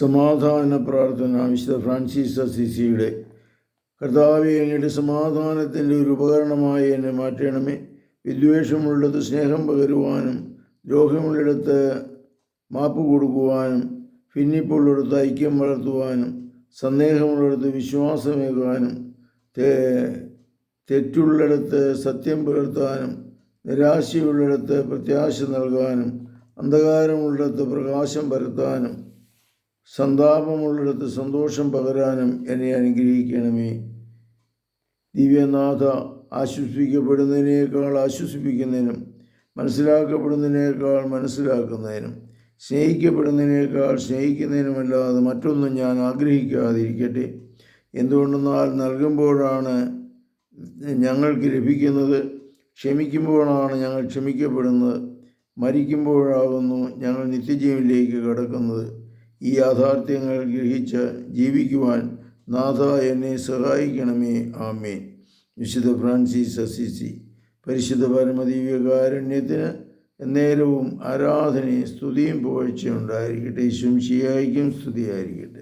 സമാധാന പ്രാർത്ഥന വിശുദ്ധ ഫ്രാൻസിസ് അസിസിയുടെ. കർത്താവെ അങ്ങയുടെ സമാധാനത്തിന്റെ ഒരു ഉപകരണമായി എന്നെ മാറ്റണമേ. വിദ്വേഷമുള്ളത് സ്നേഹം പകരുവാനും ദ്രോഹമുള്ളിടത്ത് മാപ്പ് കൊടുക്കുവാനും ഭിന്നിപ്പുള്ളിടത്ത് ഐക്യം വളർത്തുവാനും സന്ദേഹമുള്ളിടത്ത് വിശ്വാസമേകാനും തെറ്റുള്ളിടത്ത് സത്യം പുലർത്താനും നിരാശയുള്ളിടത്ത് പ്രത്യാശ നൽകാനും അന്ധകാരമുള്ളിടത്ത് പ്രകാശം പരത്താനും സന്താപമുള്ളിടത്ത് സന്തോഷം പകരാനും എന്നെ അനുഗ്രഹിക്കണമേ. ദിവ്യനാഥ ആശ്വസിപ്പിക്കപ്പെടുന്നതിനേക്കാൾ ആശ്വസിപ്പിക്കുന്നതിനും മനസ്സിലാക്കപ്പെടുന്നതിനേക്കാൾ മനസ്സിലാക്കുന്നതിനും സ്നേഹിക്കപ്പെടുന്നതിനേക്കാൾ സ്നേഹിക്കുന്നതിനുമല്ലാതെ മറ്റൊന്നും ഞാൻ ആഗ്രഹിക്കാതിരിക്കട്ടെ. എന്തുകൊണ്ടെന്നാൽ നൽകുമ്പോഴാണ് ഞങ്ങൾക്ക് ലഭിക്കുന്നത് ക്ഷമിക്കുമ്പോഴാണ് ഞങ്ങൾ ക്ഷമിക്കപ്പെടുന്നത് മരിക്കുമ്പോഴാകുന്നു ഞങ്ങൾ നിത്യജീവനിലേക്ക് കടക്കുന്നത്. ഈ യാഥാർത്ഥ്യങ്ങൾ ഗ്രഹിച്ച് ജീവിക്കുവാൻ നാഥ എന്നെ സഹായിക്കണമേ. ആമേൻ. വിശുദ്ധ ഫ്രാൻസിസ് അസിസി പരിശുദ്ധ പരമദിവ്യകാരുണ്യത്തിന് നേരവും ആരാധനയും സ്തുതിയും പുകഴ്ചയുണ്ടായിരിക്കട്ടെ ശംശിയായിരിക്കും സ്തുതിയായിരിക്കട്ടെ.